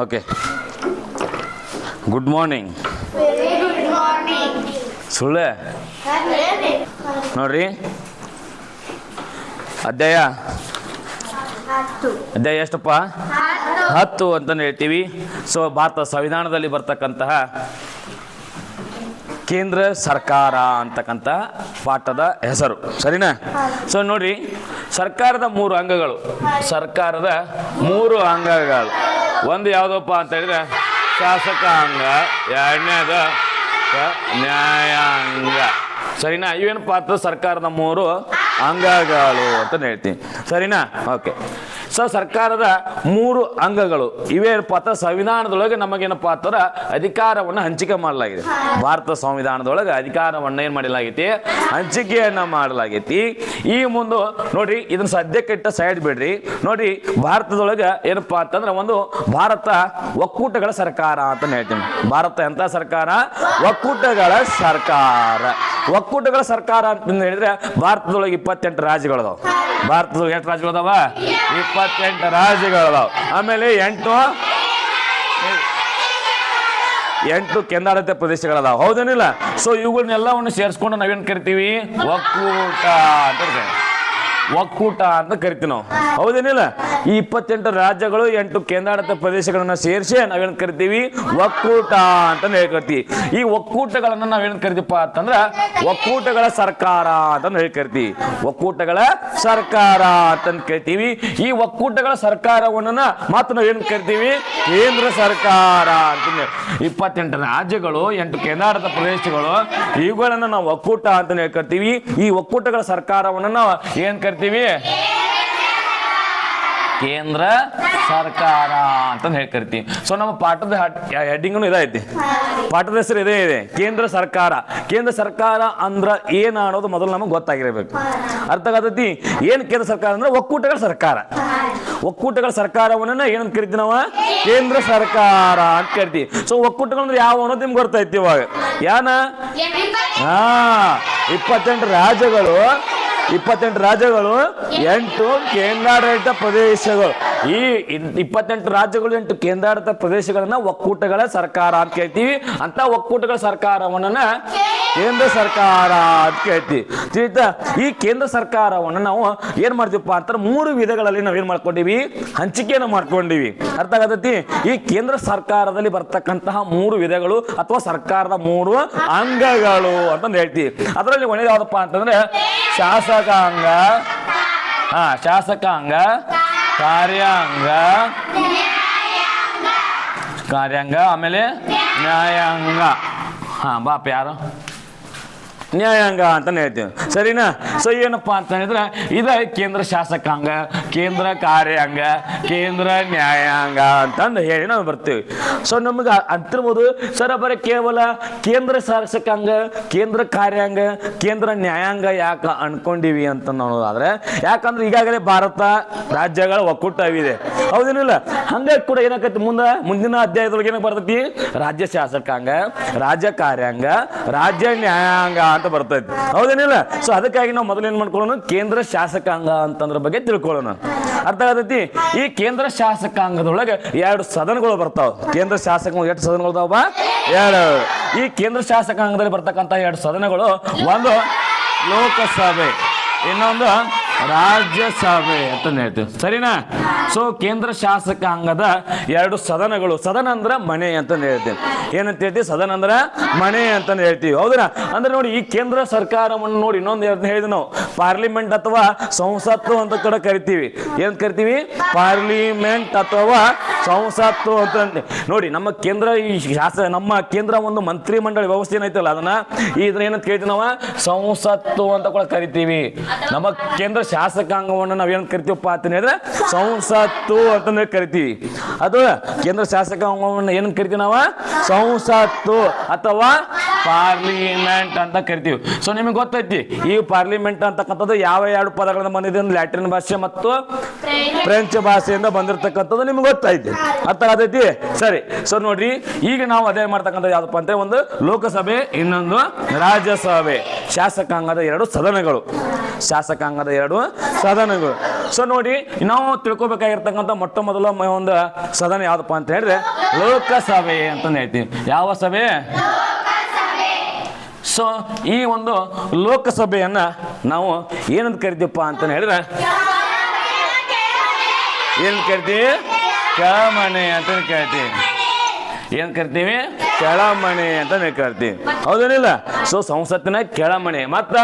Okay good morning ಸುಳ್ಳೆ? ನೋಡ್ರಿ. ಅಧ್ಯಾಯ? ಅಧ್ಯಾಯ ಎಷ್ಟಪ್ಪ? ಹತ್ತು ಅಂತ ಹೇಳ್ತೀವಿ. ಸೊ ಭಾರತ ಸಂವಿಧಾನದಲ್ಲಿ ಬರ್ತಕ್ಕಂತಹ ಕೇಂದ್ರ ಸರ್ಕಾರ ಅಂತಕ್ಕಂಥ ಪಾಠದ ಹೆಸರು. ಸರಿನಾ? ಸೊ ನೋಡ್ರಿ. ಸರ್ಕಾರದ ಮೂರು ಅಂಗಗಳು. ಸರ್ಕಾರದ ಮೂರು ಅಂಗಗಳು. ಒಂದು ಯಾವುದಪ್ಪ ಅಂತ ಹೇಳಿದ್ರೆ ಶಾಸಕಾಂಗ ಎರಡನೇದು ನ್ಯಾಯಾಂಗ. ಸರಿನಾ? ಇವೇನಪ್ಪ ಅಂತ ಸರ್ಕಾರದ ಮೂರು ಅಂಗಗಳು ಅಂತ ಹೇಳ್ತೀನಿ. ಸರಿನಾ? ಓಕೆ. ಸೊ ಸರ್ಕಾರದ ಮೂರು ಅಂಗಗಳು. ಇವೇನಪ್ಪ ಅಂತ ಸಂವಿಧಾನದೊಳಗೆ ನಮಗೇನಪ್ಪ ಅಂತಂದ್ರೆ ಅಧಿಕಾರವನ್ನು ಹಂಚಿಕೆ ಮಾಡಲಾಗಿದೆ. ಭಾರತ ಸಂವಿಧಾನದೊಳಗೆ ಅಧಿಕಾರವನ್ನು ಏನು ಮಾಡಲಾಗೈತಿ? ಹಂಚಿಕೆಯನ್ನ ಮಾಡಲಾಗೈತಿ. ಈ ಮುಂದೆ ನೋಡಿ ಇದನ್ನ ಸದ್ಯಕ್ಕೆ ಇಟ್ಟ ಸೈಡ್ ಬಿಡ್ರಿ. ನೋಡಿ ಭಾರತದೊಳಗೆ ಏನಪ್ಪ ಅಂತಂದ್ರೆ ಒಂದು ಭಾರತ ಒಕ್ಕೂಟಗಳ ಸರ್ಕಾರ ಅಂತ ಹೇಳ್ತೀನಿ. ಭಾರತ ಎಂಥ ಸರ್ಕಾರ? ಒಕ್ಕೂಟಗಳ ಸರ್ಕಾರ. ಒಕ್ಕೂಟಗಳ ಸರ್ಕಾರ ಅಂತ ಹೇಳಿದ್ರೆ ಭಾರತದೊಳಗೆ ಇಪ್ಪತ್ತೆಂಟು ರಾಜ್ಯಗಳದಾವ. ಭಾರತದೊಳಗೆ ಎಷ್ಟು ರಾಜ್ಯಗಳದಾವ? ಇಪ್ಪತ್ತೆಂಟು ರಾಜ್ಯಗಳದಾವ. ಆಮೇಲೆ ಎಂಟು? ಎಂಟು ಕೆಂದಾಡತೆ ಪ್ರದೇಶಗಳದಾವ. ಹೌದೇನಿಲ್ಲ? ಸೊ ಇವುಗಳನ್ನೆಲ್ಲವನ್ನು ಸೇರಿಸ್ಕೊಂಡು ನಾವೇನು ಕರಿತೀವಿ? ಒಕ್ಕೂಟ ಅಂತ ಒಕ್ಕೂಟ ಅಂತ ಕರಿತೀವಿ ನಾವು. ಹೌದೇನಿಲ್ಲ? ಈ ಇಪ್ಪತ್ತೆಂಟು ರಾಜ್ಯಗಳು, ಎಂಟು ಕೇಂದ್ರಾಡಳಿತ ಪ್ರದೇಶಗಳನ್ನ ಸೇರಿಸಿ ನಾವೇನ್ ಕರಿತೀವಿ? ಒಕ್ಕೂಟ ಅಂತ ಹೇಳ್ಕರ್ತೀವಿ ಈ ಒಕ್ಕೂಟಗಳನ್ನ ನಾವೇನ್ ಕರಿತೀವಪ್ಪ ಅಂತಂದ್ರ ಒಕ್ಕೂಟಗಳ ಸರ್ಕಾರ ಅಂತ ಹೇಳಿ ಕರಿತೀವಿ. ಒಕ್ಕೂಟಗಳ ಸರ್ಕಾರ ಅಂತ ಕರಿತೀವಿ. ಈ ಒಕ್ಕೂಟಗಳ ಸರ್ಕಾರವನ್ನ ಮಾತ್ರ ನಾವೇನ್ ಕರಿತೀವಿ? ಕೇಂದ್ರ ಸರ್ಕಾರ ಅಂತ ಇಪ್ಪತ್ತೆಂಟು ರಾಜ್ಯಗಳು, ಎಂಟು ಕೇಂದ್ರಾಡಳಿತ ಪ್ರದೇಶಗಳು, ಇವುಗಳನ್ನ ನಾವು ಒಕ್ಕೂಟ ಅಂತ ಹೇಳ್ಕರ್ತೀವಿ ಈ ಒಕ್ಕೂಟಗಳ ಸರ್ಕಾರವನ್ನ ನಾವು ಏನ್ ಕೇಂದ್ರ ಸರ್ಕಾರ ಅಂತ ಹೇಳಿ ಕರಿತೀವಿ. ಸೊ ನಮ್ಮ ಪಾಠದ ಹೆಡ್ಡಿಂಗ್ ಇದೈತಿ ಪಾಠದ ಹೆಸರು ಇದೇ ಇದೆ. ಕೇಂದ್ರ ಸರ್ಕಾರ. ಕೇಂದ್ರ ಸರ್ಕಾರ ಅಂದ್ರ ಏನ ಅನ್ನೋದು ಮೊದಲು ನಮಗೆ ಗೊತ್ತಾಗಿರಬೇಕು. ಅರ್ಥ ಆಗತೈತಿ? ಏನ್ ಕೇಂದ್ರ ಸರ್ಕಾರ ಅಂದ್ರೆ ಒಕ್ಕೂಟಗಳ ಸರ್ಕಾರ. ಒಕ್ಕೂಟಗಳ ಸರ್ಕಾರವನ್ನ ಏನಂತ ಕರಿತೀವಿ ನಾವು? ಕೇಂದ್ರ ಸರ್ಕಾರ ಅಂತ ಕರಿತೀವಿ. ಸೊ ಒಕ್ಕೂಟಗಳು ಅಂದ್ರೆ ಯಾವ ಅನ್ನೋದು ನಿಮ್ಗೆ ಗೊತ್ತೈತಿ ಇವಾಗ. ಯಾನ? ಹಾ, ಇಪ್ಪತ್ತೆಂಟು ರಾಜ್ಯಗಳು ಇಪ್ಪತ್ತೆಂಟು ರಾಜ್ಯಗಳು, ಎಂಟು ಕೇಂದ್ರಾಡಳಿತ ಪ್ರದೇಶಗಳು. ಈ ಇಪ್ಪತ್ತೆಂಟು ರಾಜ್ಯಗಳು, ಎಂಟು ಕೇಂದ್ರಾಡಳಿತ ಪ್ರದೇಶಗಳನ್ನ ಒಕ್ಕೂಟಗಳ ಸರ್ಕಾರ ಅಂತ ಕೇಳ್ತೀವಿ. ಅಂತ ಒಕ್ಕೂಟಗಳ ಸರ್ಕಾರವನ್ನ ಕೇಂದ್ರ ಸರ್ಕಾರ ಅಂತ ಕೇಳ್ತೀವಿ. ತಿಳಿತಾ ಈ ಕೇಂದ್ರ ಸರ್ಕಾರವನ್ನು ನಾವು ಏನ್ ಮಾಡ್ತೀವಪ್ಪ ಅಂತ ಮೂರು ವಿಧಗಳಲ್ಲಿ ನಾವು ಏನ್ ಮಾಡ್ಕೊಂಡಿವಿ? ಹಂಚಿಕೆಯನ್ನು ಮಾಡ್ಕೊಂಡಿವಿ. ಅರ್ಥ ಆಗತೈತಿ? ಈ ಕೇಂದ್ರ ಸರ್ಕಾರದಲ್ಲಿ ಬರ್ತಕ್ಕಂತಹ ಮೂರು ವಿಧಗಳು ಅಥವಾ ಸರ್ಕಾರದ ಮೂರು ಅಂಗಗಳು ಅಂತಂದು ಹೇಳ್ತೀವಿ. ಅದರಲ್ಲಿ ಒಂದೇ ಯಾವ್ದಪ್ಪ ಅಂತಂದ್ರೆ ಶಾಸಕಾಂಗ. ಹಾ, ಶಾಸಕಾಂಗ. ಕಾರ್ಯಾಂಗ. ಕಾರ್ಯಾಂಗ, ಆಮೇಲೆ ನ್ಯಾಯಾಂಗ. ಹಾ, ಬಾಪ ಯಾರು? ನ್ಯಾಯಾಂಗ ಅಂತ ಹೇಳ್ತೀವಿ. ಸರಿನಾ? ಸೊ ಏನಪ್ಪಾ ಅಂತ ಹೇಳಿದ್ರೆ, ಇದೇ ಕೇಂದ್ರ ಶಾಸಕಾಂಗ. ಕೇಂದ್ರ ಕಾರ್ಯಾಂಗ, ಕೇಂದ್ರ ನ್ಯಾಯಾಂಗ ಅಂತಂದು ಹೇಳಿ ನಾವು ಬರ್ತೀವಿ. ಸೊ ನಮಗೆ ಅಂತಿರ್ಬೋದು, ಸರ್ ಬರೀ ಕೇವಲ ಕೇಂದ್ರ ಶಾಸಕಾಂಗ ಕೇಂದ್ರ ಕಾರ್ಯಾಂಗ, ಕೇಂದ್ರ ನ್ಯಾಯಾಂಗ ಯಾಕೆ ಅನ್ಕೊಂಡಿವಿ ಅಂತ ನೋಡೋದಾದ್ರೆ ಯಾಕಂದ್ರೆ ಈಗಾಗಲೇ ಭಾರತ ರಾಜ್ಯಗಳ ಒಕ್ಕೂಟವಿದೆ. ಹೌದೇನಿಲ್ಲ? ಹಂಗಾಗಿ ಕೂಡ ಏನಾಕೈತಿ ಮುಂದೆ, ಮುಂದಿನ ಅಧ್ಯಾಯದೊಳಗೆ ಏನಕ್ಕೆ ಬರ್ತೈತಿ? ರಾಜ್ಯ ಶಾಸಕಾಂಗ ರಾಜ್ಯ ಕಾರ್ಯಾಂಗ, ರಾಜ್ಯ ನ್ಯಾಯಾಂಗ ಅಂತ ಬರ್ತೈತಿ. ಹೌದೇನಿಲ್ಲ? ಸೊ ಅದಕ್ಕಾಗಿ ನಾವು ಮೊದಲು ಏನ್ ಮಾಡ್ಕೊಳ್ಳೋಣ? ಕೇಂದ್ರ ಶಾಸಕಾಂಗ ಅಂತಂದ್ರ ಬಗ್ಗೆ ತಿಳ್ಕೊಳ್ಳೋಣ. ಅರ್ಥ ಆಗತೈತಿ? ಈ ಕೇಂದ್ರ ಶಾಸಕಾಂಗದೊಳಗೆ ಎರಡು ಸದನಗಳು ಬರ್ತಾವ. ಕೇಂದ್ರ ಶಾಸಕ ಎಷ್ಟು ಸದನಗಳು ಎರಡು. ಈ ಕೇಂದ್ರ ಶಾಸಕಾಂಗದಲ್ಲಿ ಬರ್ತಕ್ಕಂಥ ಎರಡು ಸದನಗಳು, ಒಂದು ಲೋಕಸಭೆ, ಇನ್ನೊಂದು ರಾಜ್ಯಸಭೆ ಅಂತ ಹೇಳ್ತೀವಿ. ಸರಿನಾ? ಸೊ ಕೇಂದ್ರ ಶಾಸಕಾಂಗದ ಎರಡು ಸದನಗಳು. ಸದನ ಅಂದ್ರ ಮನೆ ಅಂತ ಹೇಳ್ತೀವಿ. ಏನಂತ ಹೇಳ್ತೀವಿ? ಸದನ ಅಂದ್ರ ಮನೆ ಅಂತ ಹೇಳ್ತೀವಿ. ಹೌದಾ ಅಂದ್ರೆ ನೋಡಿ, ಈ ಕೇಂದ್ರ ಸರ್ಕಾರವನ್ನು ನೋಡಿ ಇನ್ನೊಂದು ಹೇಳಿದ್ವಿ ನಾವು. ಪಾರ್ಲಿಮೆಂಟ್ ಅಥವಾ ಸಂಸತ್ತು ಅಂತ ಕೂಡ ಕರಿತೀವಿ. ಏನ್ ಕರಿತೀವಿ? ಪಾರ್ಲಿಮೆಂಟ್ ಅಥವಾ ಸಂಸತ್ತು ಅಂತ ನೋಡಿ, ನಮ್ಮ ಕೇಂದ್ರ ಈ ಶಾಸ ನಮ್ಮ ಕೇಂದ್ರ ಒಂದು ಮಂತ್ರಿ ಮಂಡಳಿ ವ್ಯವಸ್ಥೆ ಏನೈತಲ್ಲ ಅದನ್ನ ಇದನ್ನ ಏನಂತ ಕೇಳ್ತೀವಿ ನಾವು? ಸಂಸತ್ತು ಅಂತ ಕೂಡ ಕರಿತೀವಿ. ನಮ್ಮ ಕೇಂದ್ರ ಶಾಸಕಾಂಗವನ್ನು ನಾವ್ ಏನಂತ ಕರಿತೀವಪ್ಪ ಅಂತ ಹೇಳಿದ್ರೆ ಸಂಸತ್ತು ಅಂತಂದ್ರೆ ಕರಿತೀವಿ. ಅದು ಕೇಂದ್ರ ಶಾಸಕಾಂಗವನ್ನು ಏನು ಕರಿತೀವಿ ನಾವು? ಸಂಸತ್ತು ಅಥವಾ ಪಾರ್ಲಿಮೆಂಟ್ ಅಂತ ಕರಿತೀವಿ. ಸೊ ನಿಮಗೆ ಗೊತ್ತೈತಿ, ಈ ಪಾರ್ಲಿಮೆಂಟ್ ಅಂತಕ್ಕಂಥದ್ದು ಯಾವ ಎರಡು ಪದಗಳಿಂದ ಬಂದಿದೆ ಅಂದ್ರೆ ಲ್ಯಾಟಿನ್ ಭಾಷೆ ಮತ್ತು ಫ್ರೆಂಚ್ ಭಾಷೆಯಿಂದ ಬಂದಿರತಕ್ಕಂಥದ್ದು ನಿಮ್ಗೆ ಗೊತ್ತೈತಿ. ಅರ್ಥ ಆಗತೈತಿ ಸರಿ ಸೊ ನೋಡ್ರಿ, ಈಗ ನಾವು ಅದೇ ಮಾಡ್ತಕ್ಕಂಥ ಯಾವ್ದಪ್ಪ ಅಂದ್ರೆ ಒಂದು ಲೋಕಸಭೆ, ಇನ್ನೊಂದು ರಾಜ್ಯಸಭೆ. ಶಾಸಕಾಂಗದ ಎರಡು ಸದನಗಳು. ಶಾಸಕಾಂಗದ ಎರಡು ಸದನಗಳು. ಸೊ ನೋಡಿ, ನಾವು ತಿಳ್ಕೊಬೇಕಾಗಿರ್ತಕ್ಕಂಥ ಮೊಟ್ಟ ಮೊದಲ ಒಂದು ಸದನ ಯಾವ್ದಪ್ಪ ಅಂತ ಹೇಳಿದ್ರೆ ಲೋಕಸಭೆ ಅಂತ ಹೇಳ್ತೀವಿ. ಯಾವ ಸಭೆ? ಸೊ, ಈ ಒಂದು ಲೋಕಸಭೆಯನ್ನ ನಾವು ಏನಂತ ಕರಿತೀವಪ್ಪ ಅಂತ ಹೇಳಿದ್ರೆ? ಏನು ಕರಿತೀವಿ? ಕೆಳಮಣೆ ಅಂತ ಕೇಳ್ತೀವಿ ಏನು ಕರಿತೀವಿ? ಕೆಳಮಣೆ ಅಂತ ಕರಿತೀವಿ. ಹೌದೇನಿಲ್ಲ? ಸೊ, ಸಂಸತ್ತಿನ ಕೆಳಮಣೆ ಮತ್ತ?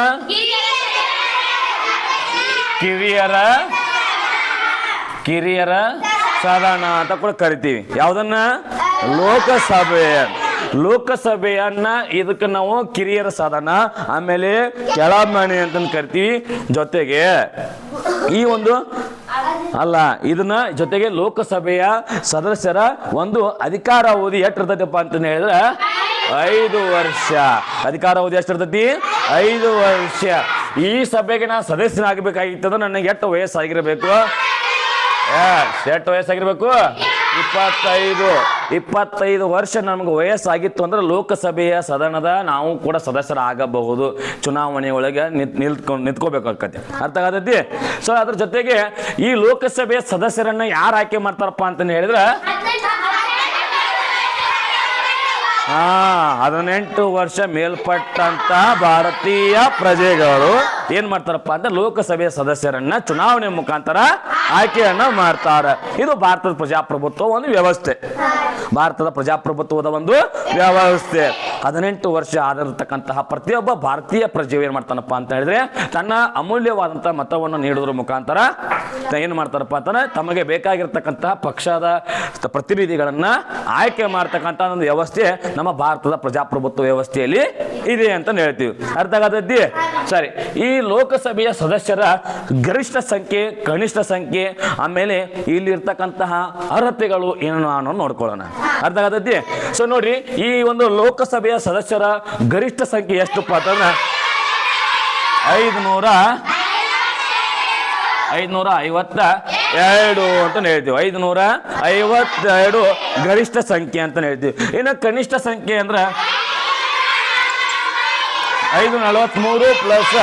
ಕಿರಿಯರ ಕಿರಿಯರ ಸದನ ಅಂತ ಕೂಡ ಕರಿತೀವಿ. ಯಾವುದನ್ನ? ಲೋಕಸಭೆ ಲೋಕಸಭೆಯನ್ನ ಇದಕ್ಕೆ ನಾವು ಕಿರಿಯರ ಸಾಧನ. ಆಮೇಲೆ ಕೆಳಮಣಿ ಅಂತ ಕರಿತೀವಿ. ಜೊತೆಗೆ ಈ ಒಂದು ಅಲ್ಲ, ಇದನ್ನ ಜೊತೆಗೆ ಲೋಕಸಭೆಯ ಸದಸ್ಯರ ಒಂದು ಅಧಿಕಾರ ಅಧಿಕಾರಾವಧಿ ಎಷ್ಟಿರ್ತೈತಪ್ಪ ಅಂತ ಹೇಳಿದ್ರೆ ಐದು ವರ್ಷ. ಅಧಿಕಾರ ಅಧಿಕಾರಾವಧಿ ಎಷ್ಟಿರ್ತೈತಿ? ಐದು ವರ್ಷ. ಈ ಸಭೆಗೆ ನಾ ಸದಸ್ಯನಾಗಬೇಕಾಗಿತ್ತಂದ್ರೆ ನನಗೆ ಎಷ್ಟು ವಯಸ್ಸಾಗಿರಬೇಕು? ಎಷ್ಟು ವಯಸ್ಸಾಗಿರ್ಬೇಕು? ಇಪ್ಪತ್ತೈದು. ಇಪ್ಪತ್ತೈದು ವರ್ಷ ನಮ್ಗೆ ವಯಸ್ಸಾಗಿತ್ತು ಅಂದ್ರೆ ಲೋಕಸಭೆಯ ಸದನದ ನಾವು ಕೂಡ ಸದಸ್ಯರಾಗಬಹುದು. ಚುನಾವಣೆ ಒಳಗೆ ನಿಂತ್ ನಿಲ್ತ್ಕೊಂಡು ನಿಂತ್ಕೋಬೇಕಾಗತ್ತೆ. ಅರ್ಥ ಆಗತೈತಿ? ಸೊ ಅದ್ರ ಜೊತೆಗೆ ಈ ಲೋಕಸಭೆಯ ಸದಸ್ಯರನ್ನ ಯಾರು ಆಯ್ಕೆ ಮಾಡ್ತಾರಪ್ಪ ಅಂತ ಹೇಳಿದ್ರೆ ಹಾ ಹದಿನೆಂಟು ವರ್ಷ ಮೇಲ್ಪಟ್ಟಂತ ಭಾರತೀಯ ಪ್ರಜೆಗಳು ಏನ್ ಮಾಡ್ತಾರಪ್ಪ ಅಂದ್ರೆ ಲೋಕಸಭೆ ಸದಸ್ಯರನ್ನ ಚುನಾವಣೆ ಮುಖಾಂತರ ಆಯ್ಕೆಯನ್ನ ಮಾಡ್ತಾರೆ. ಇದು ಭಾರತದ ಪ್ರಜಾಪ್ರಭುತ್ವ ಒಂದು ವ್ಯವಸ್ಥೆ. ಭಾರತದ ಪ್ರಜಾಪ್ರಭುತ್ವದ ಒಂದು ವ್ಯವಸ್ಥೆ. ಹದಿನೆಂಟು ವರ್ಷ ಆಗಿರತಕ್ಕಂತಹ ಪ್ರತಿಯೊಬ್ಬ ಭಾರತೀಯ ಪ್ರಜೆ ಏನ್ ಮಾಡ್ತಾನಪ್ಪ ಅಂತ ಹೇಳಿದ್ರೆ ತನ್ನ ಅಮೂಲ್ಯವಾದಂತಹ ಮತವನ್ನು ನೀಡುವುದರ ಮುಖಾಂತರ ಏನ್ ಮಾಡ್ತಾರಪ್ಪ ಅಂತಂದ್ರೆ ತಮಗೆ ಬೇಕಾಗಿರ್ತಕ್ಕಂತಹ ಪಕ್ಷದ ಪ್ರತಿನಿಧಿಗಳನ್ನ ಆಯ್ಕೆ ಮಾಡ್ತಕ್ಕಂಥ ಒಂದು ವ್ಯವಸ್ಥೆ ನಮ್ಮ ಭಾರತದ ಪ್ರಜಾಪ್ರಭುತ್ವ ವ್ಯವಸ್ಥೆಯಲ್ಲಿ ಇದೆ ಅಂತ ಹೇಳ್ತೀವಿ. ಅರ್ಥ ಆಗತೈತಿ ಸರಿ. ಈ ಲೋಕಸಭೆಯ ಸದಸ್ಯರ ಗರಿಷ್ಠ ಸಂಖ್ಯೆ, ಕನಿಷ್ಠ ಸಂಖ್ಯೆ, ಆಮೇಲೆ ಇಲ್ಲಿರ್ತಕ್ಕಂತಹ ಅರ್ಹತೆಗಳು ಏನು ಅನ್ನೋದು ನೋಡ್ಕೊಳ್ಳೋಣ. ಅರ್ಥ ಆಗತೈತಿ ಸೊ ನೋಡ್ರಿ, ಈ ಒಂದು ಲೋಕಸಭೆಯ ಸದಸ್ಯರ ಗರಿಷ್ಠ ಸಂಖ್ಯೆ ಎಷ್ಟು ಅಂತಂದ್ರೆ ಐದುನೂರ ಐದುನೂರ ಐವತ್ತ. ಎರಡು ಅಂತ ಹೇಳ್ತೀವಿ. ಐದುನೂರ ಐವತ್ತೆರಡು ಗರಿಷ್ಠ ಸಂಖ್ಯೆ ಅಂತ ಹೇಳ್ತೀವಿ. ಇನ್ನು ಕನಿಷ್ಠ ಸಂಖ್ಯೆ ಅಂದ್ರೆ ಐದು ನಲವತ್ತ್ಮೂರು ಪ್ಲಸ್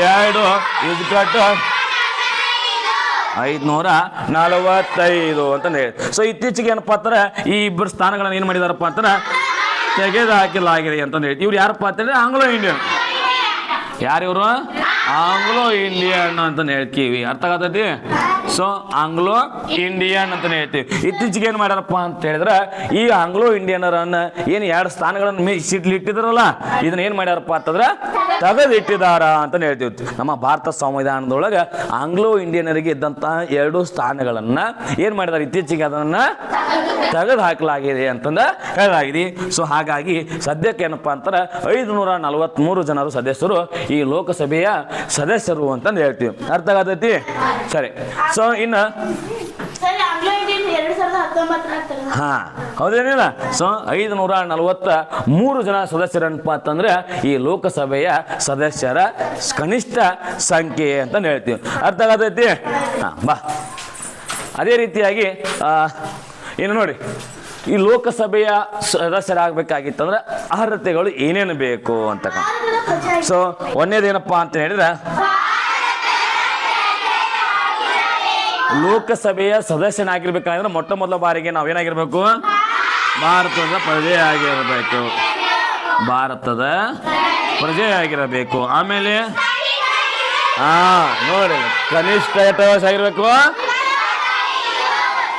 ಎರಡು ಇದ್ಕಟ್ಟು ಐದುನೂರ ನಲವತ್ತೈದು ಅಂತ ಹೇಳಿ ಸೊ ಇತ್ತೀಚೆಗೆ ಏನಪ್ಪ ಅಂದ್ರೆ ಈ ಇಬ್ಬರು ಸ್ಥಾನಗಳನ್ನ ಏನು ಮಾಡಿದಾರಪ್ಪ ಅಂತಾರೆ ತೆಗೆದು ಆಗಿದೆ ಅಂತ ಹೇಳಿ ಇವ್ರು ಯಾರಪ್ಪ ಅಂತಂದ್ರೆ ಆಂಗ್ಲೋ ಇಂಡಿಯನ್. ಯಾರಿವರು? ಆಂಗ್ಲೋ ಇಂಡಿಯನ್ ಅಂತ ಹೇಳ್ತೀವಿ. ಅರ್ಥ ಆಗತೈತಿ? ಸೊ ಆಂಗ್ಲೋ ಇಂಡಿಯನ್ ಅಂತ ಹೇಳ್ತೀವಿ. ಇತ್ತೀಚೆಗೆ ಏನು ಮಾಡ್ಯಾರಪ್ಪ ಅಂತ ಹೇಳಿದ್ರೆ, ಈ ಆಂಗ್ಲೋ ಇಂಡಿಯನರನ್ನ ಏನು ಎರಡು ಸ್ಥಾನಗಳನ್ನು ಇಟ್ಟಿದಾರಲ್ಲ ಇದನ್ನ ಏನು ಮಾಡ್ಯಾರಪ್ಪ ಅಂತಂದ್ರೆ ತೆಗೆದು ಇಟ್ಟಿದಾರ ಅಂತ ಹೇಳ್ತೀವಿ. ನಮ್ಮ ಭಾರತ ಸಂವಿಧಾನದೊಳಗೆ ಆಂಗ್ಲೋ ಇಂಡಿಯನರಿಗೆ ಇದ್ದಂತಹ ಎರಡು ಸ್ಥಾನಗಳನ್ನ ಏನು ಮಾಡಿದಾರೆ ಇತ್ತೀಚೆಗೆ ಅದನ್ನ ತೆಗೆದು ಹಾಕಲಾಗಿದೆ ಅಂತಂದ ಹೇಳಲಾಗಿದೆ. ಸೊ ಹಾಗಾಗಿ ಸದ್ಯಕ್ಕೆ ಏನಪ್ಪಾ ಅಂತಾರೆ, ಐದುನೂರ ನಲವತ್ತ್ಮೂರು ಜನರು ಸದಸ್ಯರು ಈ ಲೋಕಸಭೆಯ ಸದಸ್ಯರು ಅಂತಂದು ಹೇಳ್ತೀವಿ. ಅರ್ಥ ಆಗತೈತಿ? ಸರಿ. ಸೊ ಇನ್ನು ಹಾ ಹೌದೇನಿಲ್ಲ? ಸೊ ಐದು ನೂರ ನಲವತ್ತ ಮೂರು ಜನ ಸದಸ್ಯರೇನಪ್ಪ ಅಂತಂದ್ರೆ ಈ ಲೋಕಸಭೆಯ ಸದಸ್ಯರ ಕನಿಷ್ಠ ಸಂಖ್ಯೆ ಅಂತ ಹೇಳ್ತೀವಿ ಅರ್ಥ ಆಗತೈತಿ? ಹಾ ಬಾ. ಅದೇ ರೀತಿಯಾಗಿ ಆ, ಇನ್ನು ನೋಡಿ ಈ ಲೋಕಸಭೆಯ ಸದಸ್ಯರಾಗಬೇಕಾಗಿತ್ತಂದ್ರೆ ಅರ್ಹತೆಗಳು ಏನೇನು ಬೇಕು ಅಂತ. ಸೊ ಒಂದೇದೇನಪ್ಪ ಅಂತ ಹೇಳಿದ್ರೆ ಲೋಕಸಭೆಯ ಸದಸ್ಯನಾಗಿರ್ಬೇಕಂದ್ರೆ ಮೊಟ್ಟ ಮೊದಲ ಬಾರಿಗೆ ನಾವೇನಾಗಿರ್ಬೇಕು? ಭಾರತದ ಪ್ರಜೆಯಾಗಿರಬೇಕು ಭಾರತದ ಪ್ರಜೆ ಆಗಿರಬೇಕು. ಆಮೇಲೆ? ಹಾ, ನೋಡಿ, ಕನಿಷ್ಠ ಎಷ್ಟು ವಯಸ್ಸಾಗಿರ್ಬೇಕು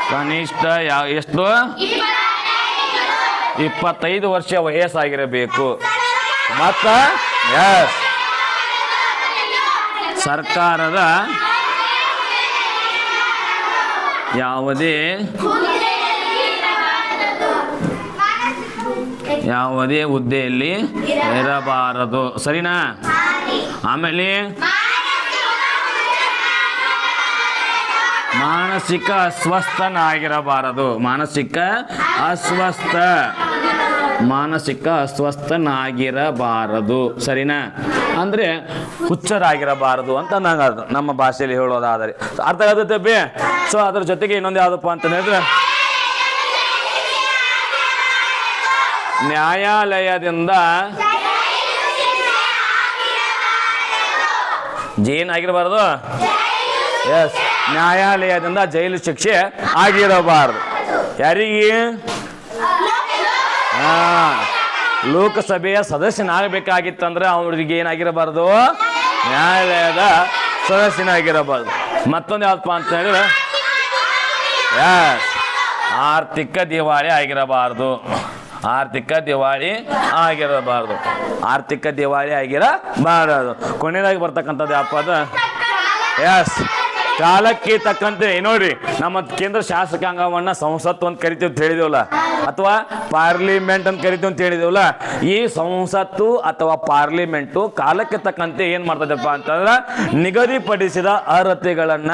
ಕನಿಷ್ಠ ಯಾವ ಎಷ್ಟು? ಇಪ್ಪತ್ತೈದು ವರ್ಷ ವಯಸ್ಸಾಗಿರಬೇಕು. ಮತ್ತ? ಎಸ್ ಸರ್ಕಾರದ ಯಾವುದೇ ಯಾವುದೇ ಹುದ್ದೆಯಲ್ಲಿ ಇರಬಾರದು. ಸರಿನಾ? ಆಮೇಲೆ ಮಾನಸಿಕ ಅಸ್ವಸ್ಥನಾಗಿರಬಾರದು. ಮಾನಸಿಕ ಅಸ್ವಸ್ಥ. ಮಾನಸಿಕ ಅಸ್ವಸ್ಥನಾಗಿರಬಾರದು. ಸರಿನಾ? ಅಂದ್ರೆ ಹುಚ್ಚರಾಗಿರಬಾರದು ಅಂತ ನಂಗೆ ಅದು ನಮ್ಮ ಭಾಷೆಯಲ್ಲಿ ಹೇಳೋದಾದರೆ. ಅರ್ಥ ಆಗುತ್ತೆ ಬೇ ಸೊ ಅದ್ರ ಜೊತೆಗೆ ಇನ್ನೊಂದು ಯಾವುದಪ್ಪ ಅಂತ ಹೇಳಿದ್ರೆ ನ್ಯಾಯಾಲಯದಿಂದ ಜೈನ್ ಆಗಿರಬಾರದು? ಎಸ್ ನ್ಯಾಯಾಲಯದಿಂದ ಜೈಲು ಶಿಕ್ಷೆ ಆಗಿರಬಾರದು. ಯಾರಿಗೆ? ಹಾ. ಲೋಕಸಭೆಯ ಸದಸ್ಯನಾಗಬೇಕಾಗಿತ್ತಂದ್ರೆ ಅವ್ರಿಗೆ ಏನಾಗಿರಬಾರ್ದು? ನ್ಯಾಯಾಲಯದ ಸದಸ್ಯನಾಗಿರಬಾರ್ದು. ಮತ್ತೊಂದು ಯಾವ್ದಪ್ಪ ಅಂತ ಹೇಳಿದ್ರೆ ಆರ್ಥಿಕ ದಿವಾಳಿ ಆಗಿರಬಾರ್ದು. ಆರ್ಥಿಕ ದಿವಾಳಿ ಆಗಿರಬಾರ್ದು. ಆರ್ಥಿಕ ದಿವಾಳಿ ಆಗಿರಬಾರದು. ಕೊನೆಯದಾಗಿ ಬರ್ತಕ್ಕಂಥದ್ದು ಯಾವಪ್ಪ ಅದು ಎಸ್ ಕಾಲಕ್ಕೆ ತಕ್ಕಂತೆ ನೋಡ್ರಿ ನಮ್ಮ ಕೇಂದ್ರ ಶಾಸಕಾಂಗವನ್ನ ಸಂಸತ್ತು ಅಂತ ಕರಿತೀವಿ ಅಂತ ಹೇಳಿದೇವಲ್ಲ. ಅಥವಾ ಪಾರ್ಲಿಮೆಂಟ್ ಅಂತ ಕರಿತೀವಿ ಅಂತ ಹೇಳಿದೇವಲ್ಲ, ಈ ಸಂಸತ್ತು ಅಥವಾ ಪಾರ್ಲಿಮೆಂಟು ಕಾಲಕ್ಕೆ ತಕ್ಕಂತೆ ಏನ್ ಮಾಡ್ತದಪ್ಪ ಅಂತಂದ್ರೆ ನಿಗದಿಪಡಿಸಿದ ಅರ್ಹತೆಗಳನ್ನ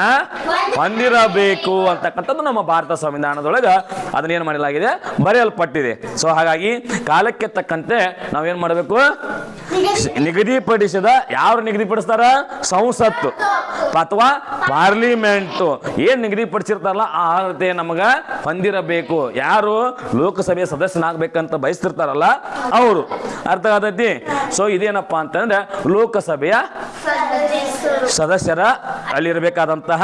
ಹೊಂದಿರಬೇಕು ಅಂತಕ್ಕಂಥದ್ದು ನಮ್ಮ ಭಾರತ ಸಂವಿಧಾನದೊಳಗೆ ಅದನ್ನ ಏನ್ ಮಾಡಲಾಗಿದೆ ಬರೆಯಲ್ಪಟ್ಟಿದೆ. ಸೊ ಹಾಗಾಗಿ ಕಾಲಕ್ಕೆ ತಕ್ಕಂತೆ ನಾವೇನ್ ಮಾಡಬೇಕು? ನಿಗದಿಪಡಿಸಿದ, ಯಾರು ನಿಗದಿಪಡಿಸ್ತಾರ? ಸಂಸತ್ತು ಅಥವಾ ಪಾರ್ಲಿಮೆಂಟು ಏನ್ ನಿಗದಿಪಡಿಸಿರ್ತಾರಲ್ಲ ಆ ಅರ್ಹತೆ ನಮಗ ಹೊಂದಿರಬೇಕು. ಯಾರು? ಲೋಕಸಭೆಯ ಸದಸ್ಯನಾಗಬೇಕಂತ ಬಯಸ್ತಿರ್ತಾರಲ್ಲ ಅವರು. ಅರ್ಥ ಆಗತೈತಿ? ಸೊ ಇದೇನಪ್ಪ ಅಂತಂದ್ರೆ ಲೋಕಸಭೆಯ ಸದಸ್ಯರ ಅಲ್ಲಿರಬೇಕಾದಂತಹ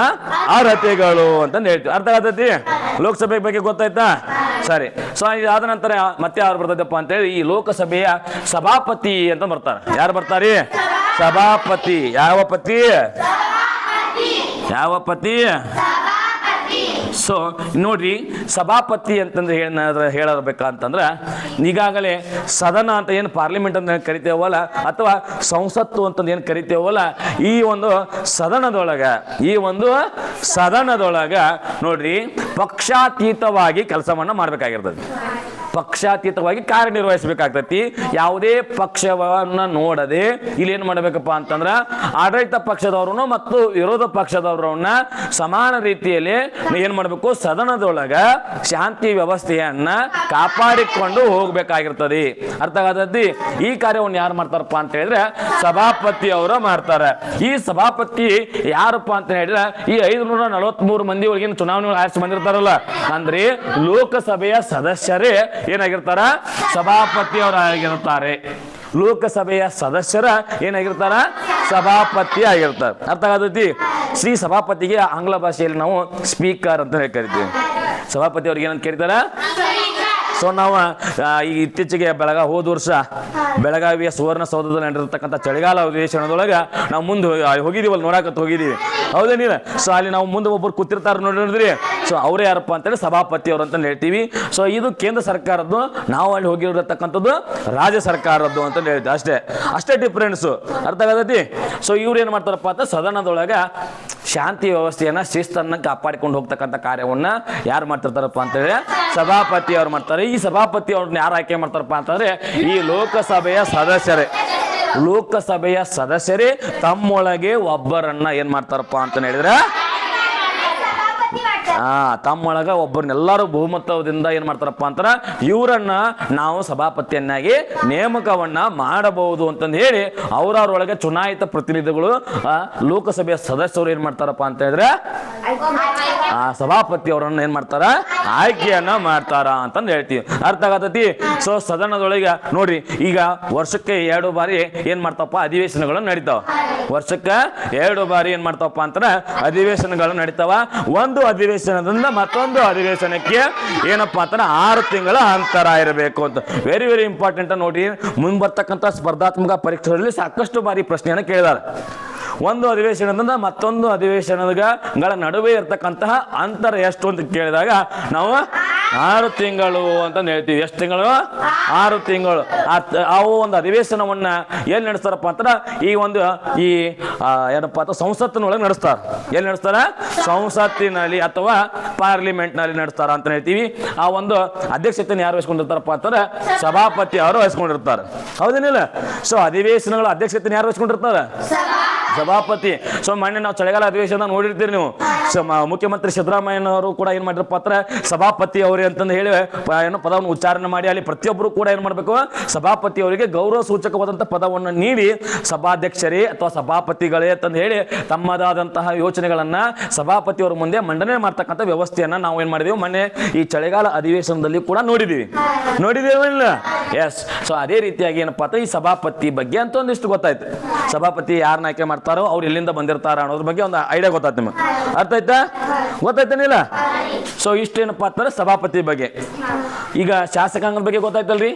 ಅರ್ಹತೆಗಳು ಅಂತ ಹೇಳ್ತೀವಿ. ಅರ್ಥ ಆಗತೈತಿ? ಲೋಕಸಭೆ ಬಗ್ಗೆ ಗೊತ್ತಾಯ್ತಾ? ಸರಿ. ಸೊ ಇದಾದ ನಂತರ ಮತ್ತೆ ಯಾರು ಬರ್ತೈತಪ್ಪ ಅಂತೇಳಿ ಈ ಲೋಕಸಭೆಯ ಸಭಾಪತಿ ಅಂತ ಬರ್ತಾರೆ. ಯಾರು ಬರ್ತಾರಿ? ಸಭಾಪತಿ. ಯಾವ ಪತಿ? ಯಾವ ಪತಿ? ಸೊ, ನೋಡ್ರಿ, ಸಭಾಪತಿ ಅಂತಂದ್ರೆ ಏನಾದ್ರೆ ಹೇಳಬೇಕಂತಂದ್ರೆ ಈಗಾಗಲೇ ಸದನ ಅಂತ ಏನು ಪಾರ್ಲಿಮೆಂಟ್ ಅಂತ ಕರಿತೇವಲ್ಲ, ಅಥವಾ ಸಂಸತ್ತು ಅಂತಂದು ಏನು ಕರಿತೇವಲ್ಲ, ಈ ಒಂದು ಸದನದೊಳಗ, ಈ ಒಂದು ಸದನದೊಳಗ, ನೋಡ್ರಿ, ಪಕ್ಷಾತೀತವಾಗಿ ಕೆಲಸವನ್ನ ಮಾಡ್ಬೇಕಾಗಿರ್ತದೆ. ಪಕ್ಷಾತೀತವಾಗಿ ಕಾರ್ಯನಿರ್ವಹಿಸಬೇಕಾಗ್ತತಿ. ಯಾವುದೇ ಪಕ್ಷವನ್ನ ನೋಡದೆ ಇಲ್ಲಿ ಏನು ಮಾಡಬೇಕಪ್ಪ ಅಂತಂದ್ರ ಆಡಳಿತ ಪಕ್ಷದವ್ರನ್ನು ಮತ್ತು ವಿರೋಧ ಪಕ್ಷದವ್ರನ್ನ ಸಮಾನ ರೀತಿಯಲ್ಲಿ ಏನ್ ಮಾಡಬೇಕು? ಸದನದೊಳಗ ಶಾಂತಿ ವ್ಯವಸ್ಥೆಯನ್ನ ಕಾಪಾಡಿಕೊಂಡು ಹೋಗ್ಬೇಕಾಗಿರ್ತದೆ. ಅರ್ಥ ಆಗತೈತಿ? ಈ ಕಾರ್ಯವನ್ನು ಯಾರು ಮಾಡ್ತಾರಪ್ಪ ಅಂತ ಹೇಳಿದ್ರೆ ಸಭಾಪತಿ ಅವರು ಮಾಡ್ತಾರೆ. ಈ ಸಭಾಪತಿ ಯಾರಪ್ಪ ಅಂತ ಹೇಳಿದ್ರೆ ಈ ಐದುನೂರ ನಲವತ್ಮೂರು ಮಂದಿ ಒಳಗಿನ ಚುನಾವಣೆ ಆರಿಸಿ ಬಂದಿರ್ತಾರಲ್ಲ. ಅಂದ್ರೆ ಲೋಕಸಭೆಯ ಸದಸ್ಯರೇ ಏನಾಗಿರ್ತಾರ? ಸಭಾಪತಿ ಅವರಾಗಿರ್ತಾರೆ ಲೋಕಸಭೆಯ ಸದಸ್ಯರ ಏನಾಗಿರ್ತಾರ? ಸಭಾಪತಿ ಆಗಿರ್ತಾರೆ. ಅರ್ಥ ಆಗತೈತಿ ಶ್ರೀ ಸಭಾಪತಿಗೆ ಆಂಗ್ಲ ಭಾಷೆಯಲ್ಲಿ ನಾವು ಸ್ಪೀಕರ್ ಅಂತ ಕರಿತೀವಿ. ಸಭಾಪತಿ ಅವ್ರಿಗೆ ಏನಂತ ಕರೀತಾರ? ಸೊ ನಾವು ಈ ಇತ್ತೀಚೆಗೆ ಬೆಳಗಾವಿ ಹೋದ ವರ್ಷ ಬೆಳಗಾವಿಯ ಸುವರ್ಣಸೌಧದಲ್ಲಿ ನಡೆದಿರ್ತಕ್ಕಂಥ ಚಳಿಗಾಲ ಅಧಿವೇಶನದೊಳಗೆ ನಾವು ಮುಂದೆ ಹೋಗಿದೀವಲ್ಲ ನೋಡಕತ್ತ ಹೋಗಿದೀವಿ ಹೌದೇನಿಲ್ಲ? ಸೊ ಅಲ್ಲಿ ನಾವು ಮುಂದೆ ಒಬ್ಬರು ಕೂತಿರ್ತಾರೆ ನೋಡಿ ನೋಡಿದ್ರಿ ಸೊ ಅವರೇ ಯಾರಪ್ಪ ಅಂತೇಳಿ ಸಭಾಪತಿ ಅವರು ಅಂತ ಹೇಳ್ತೀವಿ. ಸೊ ಇದು ಕೇಂದ್ರ ಸರ್ಕಾರದ್ದು, ನಾವು ಅಲ್ಲಿ ಹೋಗಿರತಕ್ಕಂಥದ್ದು ರಾಜ್ಯ ಸರ್ಕಾರದ್ದು ಅಂತ ಹೇಳ್ತೀವಿ ಅಷ್ಟೇ. ಅಷ್ಟೇ ಡಿಫ್ರೆನ್ಸು ಅರ್ಥ ಆಗತೈತಿ ಸೊ ಇವ್ರು ಏನು ಮಾಡ್ತಾರಪ್ಪ ಅಂತ ಸದನದೊಳಗೆ ಶಾಂತಿ ವ್ಯವಸ್ಥೆಯನ್ನ ಶಿಸ್ತನ್ನ ಕಾಪಾಡಿಕೊಂಡು ಹೋಗ್ತಕ್ಕಂಥ ಕಾರ್ಯವನ್ನ ಯಾರು ಮಾಡ್ತಿರ್ತಾರಪ್ಪ ಅಂತೇಳಿ ಸಭಾಪತಿ ಅವ್ರು ಮಾಡ್ತಾರೆ. ಈ ಸಭಾಪತಿ ಅವ್ರನ್ನ ಯಾರು ಆಯ್ಕೆ ಮಾಡ್ತಾರಪ್ಪ ಅಂತಂದ್ರೆ ಈ ಲೋಕಸಭೆಯ ಸದಸ್ಯರೇ. ಲೋಕಸಭೆಯ ಸದಸ್ಯರೇ ತಮ್ಮೊಳಗೆ ಒಬ್ಬರನ್ನ ಏನ್ ಮಾಡ್ತಾರಪ್ಪ ಅಂತ ಹೇಳಿದ್ರೆ ಆ ತಮ್ಮೊಳಗ ಒಬ್ಬರನ್ನೆಲ್ಲರೂ ಬಹುಮತದಿಂದ ಏನ್ ಮಾಡ್ತಾರಪ್ಪ ಅಂತಾರ ಇವರನ್ನ ನಾವು ಸಭಾಪತಿಯನ್ನಾಗಿ ನೇಮಕವನ್ನ ಮಾಡಬಹುದು ಅಂತಂದು ಹೇಳಿ ಅವರವರೊಳಗೆ ಚುನಾಯಿತ ಪ್ರತಿನಿಧಿಗಳು ಲೋಕಸಭೆಯ ಸದಸ್ಯರು ಏನ್ ಮಾಡ್ತಾರಪ್ಪ ಅಂತ ಹೇಳಿದ್ರೆ ಆ ಸಭಾಪತಿ ಅವರನ್ನು ಏನ್ ಮಾಡ್ತಾರ? ಆಯ್ಕೆಯನ್ನ ಮಾಡ್ತಾರ ಅಂತಂದು ಹೇಳ್ತೀವಿ. ಅರ್ಥ ಆಗತೈತಿ? ಸೊ ಸದನದೊಳಗೆ ನೋಡ್ರಿ, ಈಗ ವರ್ಷಕ್ಕೆ ಎರಡು ಬಾರಿ ಏನ್ ಮಾಡ್ತಾವಪ್ಪ? ಅಧಿವೇಶನಗಳು ನಡೀತಾವ. ವರ್ಷಕ್ಕೆ ಎರಡು ಬಾರಿ ಏನ್ ಮಾಡ್ತಾವಪ್ಪ ಅಂತಂದ್ರೆ ಅಧಿವೇಶನಗಳು ನಡೀತಾವ. ಒಂದು ಅಧಿವೇಶನದಿಂದ ಮತ್ತೊಂದು ಅಧಿವೇಶನಕ್ಕೆ ಏನಪ್ಪಾ ಅಂತಾರೆ ಆರು ತಿಂಗಳ ಅಂತರ ಇರಬೇಕು ಅಂತ. ವೆರಿ ವೆರಿ ಇಂಪಾರ್ಟೆಂಟ್ ನೋಡಿ ಮುಂಬರ್ತಕ್ಕಂಥ ಸ್ಪರ್ಧಾತ್ಮಕ ಪರೀಕ್ಷೆಗಳಲ್ಲಿ ಸಾಕಷ್ಟು ಬಾರಿ ಪ್ರಶ್ನೆಯನ್ನು ಕೇಳಿದಾರೆ. ಒಂದು ಅಧಿವೇಶನದಿಂದ ಮತ್ತೊಂದು ಅಧಿವೇಶನಗಳ ನಡುವೆ ಇರ್ತಕ್ಕಂತಹ ಅಂತರ ಎಷ್ಟು ಅಂತ ಕೇಳಿದಾಗ ನಾವು ಆರು ತಿಂಗಳು ಅಂತ ಹೇಳ್ತೀವಿ. ಎಷ್ಟು ತಿಂಗಳು? ಆರು ತಿಂಗಳು. ಆ ಒಂದು ಅಧಿವೇಶನವನ್ನ ಎಲ್ಲಿ ನಡೆಸ್ತಾರಪ್ಪ ಅಂದ್ರೆ ಈ ಒಂದು, ಈ ಏನಪ್ಪ ಅಥವಾ ಸಂಸತ್ತಿನೊಳಗೆ ನಡೆಸ್ತಾರ. ಎಲ್ಲಿ ನಡೆಸ್ತಾರ? ಸಂಸತ್ತಿನಲ್ಲಿ ಅಥವಾ ಪಾರ್ಲಿಮೆಂಟ್ನಲ್ಲಿ ನಡೆಸ್ತಾರ ಅಂತ ಹೇಳ್ತೀವಿ. ಆ ಒಂದು ಅಧ್ಯಕ್ಷತೆಯನ್ನು ಯಾರು ವಹಿಸ್ಕೊಂಡಿರ್ತಾರಪ್ಪ ಅಂತಂದ್ರೆ ಸಭಾಪತಿ ಅವರು ವಹಿಸ್ಕೊಂಡಿರ್ತಾರೆ. ಹೌದೇನಿಲ್ಲ? ಸೊ ಅಧಿವೇಶನಗಳ ಅಧ್ಯಕ್ಷತೆಯನ್ನು ಯಾರು ವಹಿಸ್ಕೊಂಡಿರ್ತಾರೆ? ಸಭಾಪತಿ. ಸೊ ಮೊನ್ನೆ ನಾವು ಚಳಿಗಾಲ ಅಧಿವೇಶನ ನೋಡಿರ್ತೀರಿ ನೀವು. ಮುಖ್ಯಮಂತ್ರಿ ಸಿದ್ದರಾಮಯ್ಯನವರು ಕೂಡ ಏನು ಮಾಡಿದ್ರು ಪತ್ರ? ಸಭಾಪತಿ ಅವರೇ ಅಂತಂದು ಹೇಳಿ ಏನೋ ಪದವನ್ನು ಉಚ್ಚಾರಣೆ ಮಾಡಿ, ಅಲ್ಲಿ ಪ್ರತಿಯೊಬ್ಬರು ಕೂಡ ಏನು ಮಾಡಬೇಕು? ಸಭಾಪತಿ ಅವರಿಗೆ ಗೌರವ ಸೂಚಕವಾದಂಥ ಪದವನ್ನು ನೀಡಿ, ಸಭಾಧ್ಯಕ್ಷರೇ ಅಥವಾ ಸಭಾಪತಿಗಳೇ ಅಂತಂದು ಹೇಳಿ, ತಮ್ಮದಾದಂತಹ ಯೋಚನೆಗಳನ್ನು ಸಭಾಪತಿಯವರ ಮುಂದೆ ಮಂಡನೆ ಮಾಡ್ತಕ್ಕಂಥ ವ್ಯವಸ್ಥೆಯನ್ನ ನಾವು ಏನು ಮಾಡಿದೀವಿ? ಮೊನ್ನೆ ಈ ಚಳಿಗಾಲ ಅಧಿವೇಶನದಲ್ಲಿ ಕೂಡ ನೋಡಿದೀವಿ. ನೋಡಿದೇವಿಲ್ಲ ಎಸ್ ಸೊ ಅದೇ ರೀತಿಯಾಗಿ ಏನಪ್ಪಾ ಈ ಸಭಾಪತಿ ಬಗ್ಗೆ ಅಂತ ಒಂದಿಷ್ಟು ಗೊತ್ತಾಯ್ತು. ಸಭಾಪತಿ ಯಾರನ್ನ ಆಯ್ಕೆ ಮಾಡ್ತಾರೋ ಅವ್ರು ಎಲ್ಲಿಂದ ಬಂದಿರ್ತಾರ ಅನ್ನೋದ್ರ ಬಗ್ಗೆ ಒಂದು ಐಡಿಯಾ ಗೊತ್ತಾಯ್ತು ನಿಮಗೆ. ಅರ್ಥ ಆಯ್ತಾ? ಗೊತ್ತಾಯ್ತೇನಿಲ್ಲ ಸೊ ಇಷ್ಟೇನಪ್ಪ ಅಂತಂದ್ರೆ ಸಭಾಪತಿ ಬಗ್ಗೆ. ಈಗ ಶಾಸಕಾಂಗದ ಬಗ್ಗೆ ಗೊತ್ತಾಯ್ತಲ್ರಿ?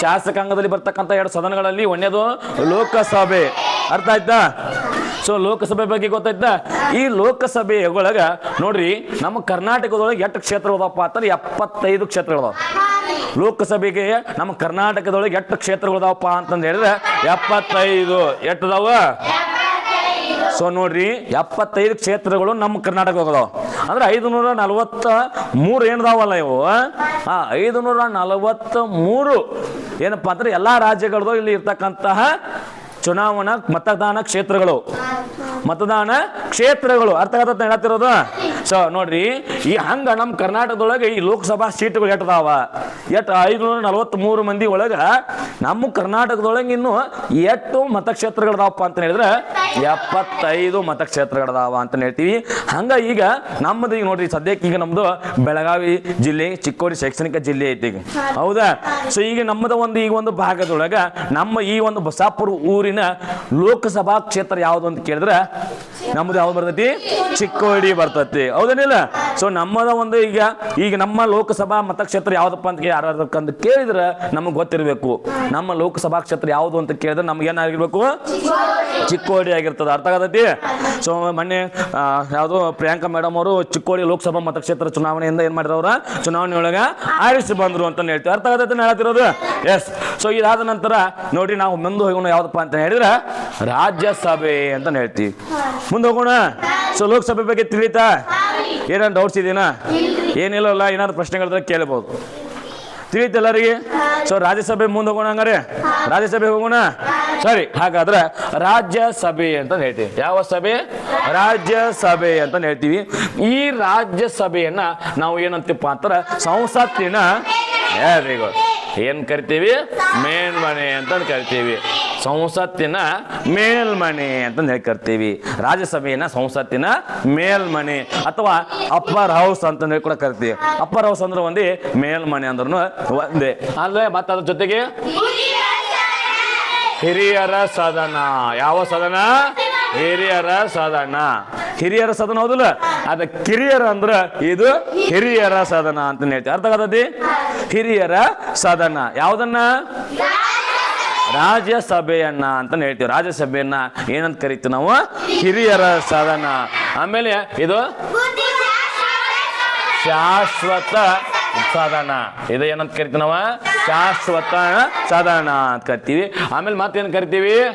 ಶಾಸಕಾಂಗದಲ್ಲಿ ಬರ್ತಕ್ಕಂಥ ಎರಡು ಸದನಗಳಲ್ಲಿ ಒಂದೇದು ಲೋಕಸಭೆ. ಅರ್ಥ ಆಯ್ತಾ? ಸೊ ಲೋಕಸಭೆ ಬಗ್ಗೆ ಗೊತ್ತಾಯ್ತಾ? ಈ ಲೋಕಸಭೆ ಒಳಗ ನೋಡ್ರಿ, ನಮ್ಮ ಕರ್ನಾಟಕದೊಳಗೆ ಎಷ್ಟು ಕ್ಷೇತ್ರ ಅದಾವಪ್ಪ ಅಂತಂದ್ರೆ ಎಪ್ಪತ್ತೈದು ಕ್ಷೇತ್ರಗಳದಾವ ಲೋಕಸಭೆಗೆ ನಮ್ಮ ಕರ್ನಾಟಕದೊಳಗೆ ಎಷ್ಟು ಕ್ಷೇತ್ರಗಳದಾವಪ್ಪ ಅಂತಂದು ಹೇಳಿದ್ರೆ ಎಪ್ಪತ್ತೈದು. ಎಷ್ಟು ಅದಾವ? ಸೊ ನೋಡ್ರಿ, ಎಪ್ಪತ್ತೈದು ಕ್ಷೇತ್ರಗಳು ನಮ್ಮ ಕರ್ನಾಟಕದಾವ ಅಂದ್ರೆ ಐದುನೂರ ನಲವತ್ತ ಮೂರು ಏನದಾವಲ್ಲ ಇವು? ಆ ಐದುನೂರ ನಲವತ್ತ ಮೂರು ಏನಪ್ಪಾ ಅಂದ್ರೆ ಎಲ್ಲಾ ರಾಜ್ಯಗಳದ್ದು ಇಲ್ಲಿ ಇರ್ತಕ್ಕಂತಹ ಚುನಾವಣಾ ಮತದಾನ ಕ್ಷೇತ್ರಗಳು. ಮತದಾನ ಕ್ಷೇತ್ರಗಳು. ಅರ್ಥ ಆಗತ್ತ ಹೇಳತ್ತಿರೋದು? ಸೊ ನೋಡ್ರಿ, ಈ ಹಂಗ ನಮ್ಮ ಕರ್ನಾಟಕದೊಳಗೆ ಈ ಲೋಕಸಭಾ ಸೀಟುಗಳು ಎಟ್ಟದಾವ ಎಟ್ ಐದುನೂರ ನಲವತ್ತ್ ಮೂರು ಮಂದಿ ಒಳಗ ನಮ್ಮ ಕರ್ನಾಟಕದೊಳಗೆ ಇನ್ನು ಎಷ್ಟು ಮತಕ್ಷೇತ್ರಗಳದಾವಪ್ಪ ಅಂತ ಹೇಳಿದ್ರೆ ಎಪ್ಪತ್ತೈದು ಮತಕ್ಷೇತ್ರಗಳದಾವ ಅಂತ ಹೇಳ್ತೀವಿ. ಹಂಗ ಈಗ ನಮ್ಮದು ಈಗ ನೋಡ್ರಿ, ಸದ್ಯಕ್ಕೆ ಈಗ ನಮ್ದು ಬೆಳಗಾವಿ ಜಿಲ್ಲೆ, ಚಿಕ್ಕೋಡಿ ಶೈಕ್ಷಣಿಕ ಜಿಲ್ಲೆ ಐತಿ ಹೌದಾ? ಸೊ ಈಗ ನಮ್ಮದ ಒಂದು, ಈಗ ಒಂದು ಭಾಗದೊಳಗ ನಮ್ಮ ಈ ಒಂದು ಬಸಾಪುರ ಊರಿನ ಲೋಕಸಭಾ ಕ್ಷೇತ್ರ ಯಾವುದು ಅಂತ ಕೇಳಿದ್ರೆ ನಮ್ಮದು ಯಾವ್ದು ಬರ್ತೈತಿ? ಚಿಕ್ಕೋಡಿ ಬರ್ತೈತಿ. ಹೌದೇನಿಲ್ಲ? ಸೊ ನಮ್ಮದ ಒಂದು ಈಗ ಈಗ ನಮ್ಮ ಲೋಕಸಭಾ ಮತಕ್ಷೇತ್ರ ಯಾವ್ದಪ್ಪ ಅಂತ ಯಾರ್ಯಾರಕ್ಕಂತ ಕೇಳಿದ್ರೆ ನಮಗೆ ಗೊತ್ತಿರಬೇಕು. ನಮ್ಮ ಲೋಕಸಭಾ ಕ್ಷೇತ್ರ ಯಾವುದು ಅಂತ ಕೇಳಿದ್ರೆ ನಮ್ಗೆ ಏನಾಗಿರ್ಬೇಕು? ಚಿಕ್ಕೋಡಿ ಆಗಿರ್ತದೆ. ಅರ್ಥ ಆಗತೈತಿ? ಸೊ ಮೊನ್ನೆ ಯಾವುದು ಪ್ರಿಯಾಂಕಾ ಮೇಡಮ್ ಅವರು ಚಿಕ್ಕೋಡಿ ಲೋಕಸಭಾ ಮತಕ್ಷೇತ್ರ ಚುನಾವಣೆಯಿಂದ ಏನ್ ಮಾಡಿದ್ರು ಅವ್ರ? ಚುನಾವಣೆ ಒಳಗ ಆರಿಸಿ ಬಂದ್ರು ಅಂತ ಹೇಳ್ತೀವಿ. ಅರ್ಥ ಆಗತೈತಿ ಹೇಳ್ತಿರೋದು? ಎಸ್ ಸೊ ಇದಾದ ನಂತರ ನೋಡಿ ನಾವು ಮುಂದೆ ಹೋಗೋಣ ಯಾವ್ದಪ್ಪ ಅಂತ ಹೇಳಿದ್ರೆ ರಾಜ್ಯಸಭೆ ಅಂತ ಹೇಳ್ತೀವಿ. ಮುಂದೆ ಹೋಗೋಣ. ಸೊ ಲೋಕಸಭೆ ಬಗ್ಗೆ ತಿಳಿತಾ? ಏನೇನು ಡೌಟ್ಸ್ ಇದೆಯಾ ಏನಿಲ್ಲಲ್ಲ, ಏನಾದ್ರು ಪ್ರಶ್ನೆಗಳಿದ್ರೆ ಕೇಳ್ಬೋದು. ತಿಳಿಯುತ್ತೆ ಎಲ್ಲರಿಗೆ? ಸೊ ರಾಜ್ಯಸಭೆ ಮುಂದೆ ಹೋಗೋಣ ಹಂಗಾರೆ? ರಾಜ್ಯಸಭೆ ಹೋಗೋಣ? ಸರಿ, ಹಾಗಾದ್ರೆ ರಾಜ್ಯಸಭೆ ಅಂತ ಹೇಳ್ತೀವಿ. ಯಾವ ಸಭೆ? ರಾಜ್ಯಸಭೆ ಅಂತ ಹೇಳ್ತೀವಿ. ಈ ರಾಜ್ಯಸಭೆಯನ್ನ ನಾವು ಏನಂತೀವಪ್ಪ ಅಂತಾರ ಸಂಸತ್ತಿನ ವೆರಿ ಗುಡ್ ಏನ್ ಕರಿತೀವಿ? ಮೇಲ್ಮನೆ ಅಂತಂದು ಕರಿತೀವಿ. ಸಂಸತ್ತಿನ ಮೇಲ್ಮನೆ ಅಂತಂದು ಹೇಳಿ ಕರಿತೀವಿ. ರಾಜ್ಯಸಭೆಯನ್ನ ಸಂಸತ್ತಿನ ಮೇಲ್ಮನೆ ಅಥವಾ ಅಪ್ಪರ್ ಹೌಸ್ ಅಂತಂದು ಹೇಳಿ ಕೂಡ ಕರಿತೀವಿ. ಅಪ್ಪರ್ ಹೌಸ್ ಅಂದ್ರೆ ಒಂದೇ ಮೇಲ್ಮನೆ ಅಂದ್ರೂ ಒಂದೇ. ಅಲ್ಲೇ ಮತ್ತೆ ಅದ್ರ ಜೊತೆಗೆ? ಹಿರಿಯರ ಸದನ. ಯಾವ ಸದನ? ಹಿರಿಯರ ಸದನ. ಹಿರಿಯರ ಸದನ ಹೌದಲ್ಲ? ಅದ ಕಿರಿಯರ ಅಂದ್ರ ಇದು ಹಿರಿಯರ ಸದನ ಅಂತ ಹೇಳ್ತೀವಿ. ಅರ್ಥ ಆಗತೈತಿ? ಹಿರಿಯರ ಸದನ. ಯಾವ್ದನ್ನ? ರಾಜ್ಯಸಭೆಯನ್ನ ಅಂತ ಹೇಳ್ತೀವಿ. ರಾಜ್ಯಸಭೆಯನ್ನ ಏನಂತ ಕರಿತೀವಿ ನಾವು? ಹಿರಿಯರ ಸದನ. ಆಮೇಲೆ ಇದು? ಶಾಶ್ವತ ಸದನ. ಇದು ಏನಂತ ಕರಿತೀವಿ ನಾವು? ಶಾಶ್ವತ ಸದನ ಅಂತ ಕರಿತೀವಿ. ಆಮೇಲೆ ಮತ್ತೇನು ಕರಿತೀವಿ?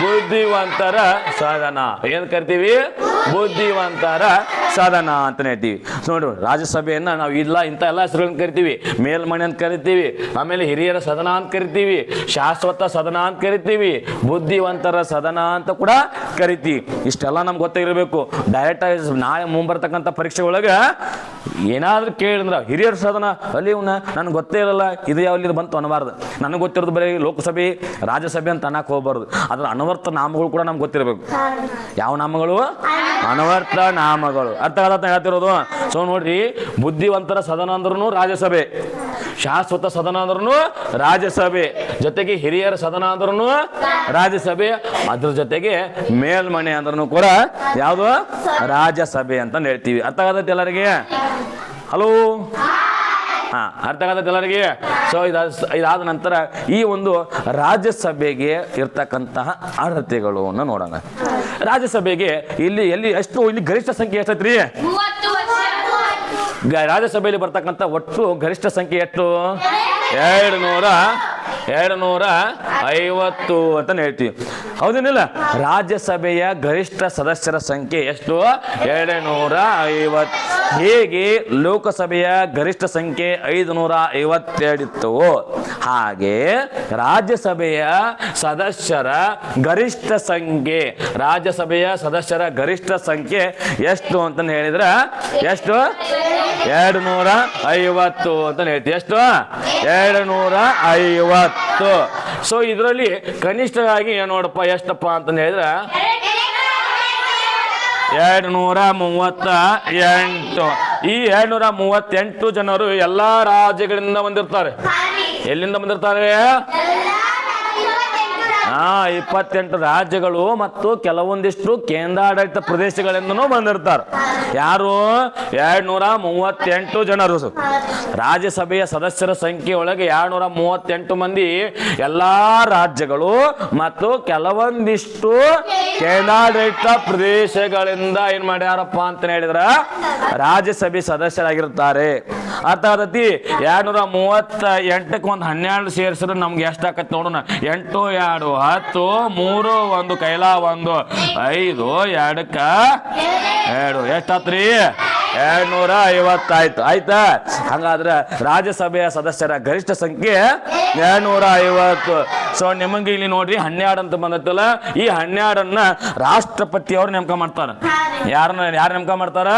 ಬುದ್ಧಿವಂತರ ಸದನ. ಏನ್ ಕರಿತೀವಿ? ಬುದ್ಧಿವಂತರ ಸದನ ಅಂತ ಹೇಳ್ತೀವಿ. ನೋಡು, ರಾಜ್ಯಸಭೆಯನ್ನು ನಾವು ಇಲ್ಲ, ಇಂಥ ಎಲ್ಲ ಹೆಸರುಗಳನ್ನು ಕರಿತೀವಿ. ಮೇಲ್ಮನೆ ಅಂತ ಕರಿತೀವಿ, ಆಮೇಲೆ ಹಿರಿಯರ ಸದನ ಅಂತ ಕರಿತೀವಿ, ಶಾಶ್ವತ ಸದನ ಅಂತ ಕರಿತೀವಿ, ಬುದ್ಧಿವಂತರ ಸದನ ಅಂತ ಕೂಡ ಕರಿತೀವಿ. ಇಷ್ಟೆಲ್ಲ ನಮ್ಗೆ ಗೊತ್ತಾಗಿರಬೇಕು ಡೈರೆಕ್ಟ್ ಆಗಿ ನಾಳೆ ಮುಂಬರ್ತಕ್ಕಂಥ ಪರೀಕ್ಷೆ ಒಳಗೆ ಏನಾದರೂ ಕೇಳಿದ್ರೆ ಹಿರಿಯರ ಸದನ, ಅಲ್ಲಿ ಇವನ ನನಗೆ ಗೊತ್ತೇ ಇರಲ್ಲ, ಇದು ಯಾವಲ್ಲಿ ಬಂತು ಅನ್ನಬಾರ್ದು. ನನಗೆ ಗೊತ್ತಿರೋದು ಬರೀ ಲೋಕಸಭೆ, ರಾಜ್ಯಸಭೆ ಅಂತ ಅನ್ನಕ್ಕೆ ಹೋಗ್ಬಾರ್ದು. ಅದರ ಅನವರ್ಥ ನಾಮಗಳು ಕೂಡ ನಮ್ಗೆ ಗೊತ್ತಿರಬೇಕು. ಯಾವ ನಾಮಗಳು? ಅನವರ್ಥ ನಾಮಗಳು. ಅರ್ಥ ಹೇಳ್ತಿರೋದು? ಸೊ ನೋಡ್ರಿ, ಬುದ್ಧಿವಂತರ ಸದನ ಅಂದ್ರೂ ರಾಜ್ಯಸಭೆ. ಶಾಶ್ವತ ಸದನ ಅಂದ್ರೂ ರಾಜ್ಯಸಭೆ. ಜೊತೆಗೆ ಹಿರಿಯರ ಸದನ ಅಂದ್ರೂ ರಾಜ್ಯಸಭೆ. ಅದ್ರ ಜೊತೆಗೆ ಮೇಲ್ಮನೆ ಅಂದ್ರೂ ಕೂಡ ಯಾವುದು? ರಾಜ್ಯಸಭೆ ಅಂತ ಹೇಳ್ತೀವಿ. ಅರ್ಥ ಆಗತ್ತೆ ಎಲ್ಲರಿಗೆ? ಹಲೋ? ಹಾ, ಅರ್ಥ ಆಗತ್ತೆ ಎಲ್ಲರಿಗೆ? ಸೊ ಇದಾದ ಇದಾದ ನಂತರ ಈ ಒಂದು ರಾಜ್ಯಸಭೆಗೆ ಇರ್ತಕ್ಕಂತಹ ಅರ್ಹತೆಗಳು ನೋಡೋಣ. ರಾಜ್ಯಸಭೆಗೆ ಇಲ್ಲಿ, ಎಲ್ಲಿ ಎಷ್ಟು, ಇಲ್ಲಿ ಗರಿಷ್ಠ ಸಂಖ್ಯೆ ಎಷ್ಟೈತ್ರಿ? ರಾಜ್ಯಸಭೆಯಲ್ಲಿ ಬರ್ತಕ್ಕಂಥ ಒಟ್ಟು ಗರಿಷ್ಠ ಸಂಖ್ಯೆ ಎಷ್ಟು? ಎರಡು ನೂರ ಎರಡು ನೂರ ಐವತ್ತು ಅಂತ ಹೇಳ್ತೀವಿ ಹೌದೇನಿಲ್ಲ? ರಾಜ್ಯಸಭೆಯ ಗರಿಷ್ಠ ಸದಸ್ಯರ ಸಂಖ್ಯೆ ಎಷ್ಟು? ಎರಡು ನೂರ ಐವತ್ತು. ಹೇಗೆ ಲೋಕಸಭೆಯ ಗರಿಷ್ಠ ಸಂಖ್ಯೆ ಐದು ನೂರ ಐವತ್ತೆರಡಿತ್ತು? ಹಾಗೆ ರಾಜ್ಯಸಭೆಯ ಸದಸ್ಯರ ಗರಿಷ್ಠ ಸಂಖ್ಯೆ, ರಾಜ್ಯಸಭೆಯ ಸದಸ್ಯರ ಗರಿಷ್ಠ ಸಂಖ್ಯೆ ಎಷ್ಟು ಅಂತ ಹೇಳಿದ್ರೆ, ಎಷ್ಟು? ಎರಡು ನೂರ ಐವತ್ತು ಅಂತ ಹೇಳ್ತೀವಿ ಎಷ್ಟು? ಎರಡು ನೂರ ಐವತ್ತು ಸೊ ಇದರಲ್ಲಿ ಕನಿಷ್ಠವಾಗಿ ನೋಡಪ್ಪ, ಎಷ್ಟಪ್ಪ ಅಂತ ಹೇಳಿದ್ರೆ ಎರಡು ನೂರ ಮೂವತ್ತ ಎಂಟು ಈ ಎರಡು ನೂರ ಮೂವತ್ತೆಂಟು ಜನರು ಎಲ್ಲ ರಾಜ್ಯಗಳಿಂದ ಬಂದಿರ್ತಾರೆ. ಎಲ್ಲಿಂದ ಬಂದಿರ್ತಾರೆ? ಹಾ ಇಪ್ಪತ್ತೆಂಟು ರಾಜ್ಯಗಳು ಮತ್ತು ಕೆಲವೊಂದಿಷ್ಟು ಕೇಂದ್ರಾಡಳಿತ ಪ್ರದೇಶಗಳಿಂದನೂ ಬಂದಿರ್ತಾರೆ. ಯಾರು? ಎರಡು ನೂರ ಮೂವತ್ತೆಂಟು ಜನರು. ರಾಜ್ಯಸಭೆಯ ಸದಸ್ಯರ ಸಂಖ್ಯೆ ಒಳಗೆ ಎರಡು ನೂರ ಮೂವತ್ತೆಂಟು ಮಂದಿ ಎಲ್ಲಾ ರಾಜ್ಯಗಳು ಮತ್ತು ಕೆಲವೊಂದಿಷ್ಟು ಕೇಂದ್ರಾಡಳಿತ ಪ್ರದೇಶಗಳಿಂದ ಏನ್ ಮಾಡ್ಯಾರಪ್ಪ ಅಂತ ಹೇಳಿದ್ರ? ರಾಜ್ಯಸಭೆ ಸದಸ್ಯರಾಗಿರ್ತಾರೆ. ಅರ್ಥ ಆಗತಿ ಎರಡ್ನೂರ ಮೂವತ್ತ ಎಂಟಕ್ಕೆ ಒಂದು ಹನ್ನೆರಡು ಸೇರಿಸಿದ್ರೆ ನಮ್ಗೆ ಎಷ್ಟಾಕತ್ ನೋಡೋಣ. ಎಂಟು, ಎರಡು, ಹತ್ತು, ಮೂರು, ಒಂದು, ಕೈಲ ಒಂದು, ಐದು, ಎರಡಕ್ಕ, ಎರಡು. ಎಷ್ಟಾತ್ರಿ? ಎರಡು ನೂರ ಐವತ್ತಾಯ್ತು ಆಯ್ತಾ? ಹಂಗಾದ್ರೆ ರಾಜ್ಯಸಭೆಯ ಸದಸ್ಯರ ಗರಿಷ್ಠ ಸಂಖ್ಯೆ ಎರಡ್ನೂರ ಐವತ್ತು ಸೊ ನಿಮಗೆ ಇಲ್ಲಿ ನೋಡ್ರಿ, ಹನ್ನೆರಡು ಅಂತ ಬಂದತ್ತಲ್ಲ? ಈ ಹನ್ನೆರಡನ್ನ ರಾಷ್ಟ್ರಪತಿಯವರು ನೇಮಕ ಮಾಡ್ತಾರೆ. ಯಾರನ್ನ, ಯಾರು ನೇಮಕ ಮಾಡ್ತಾರ?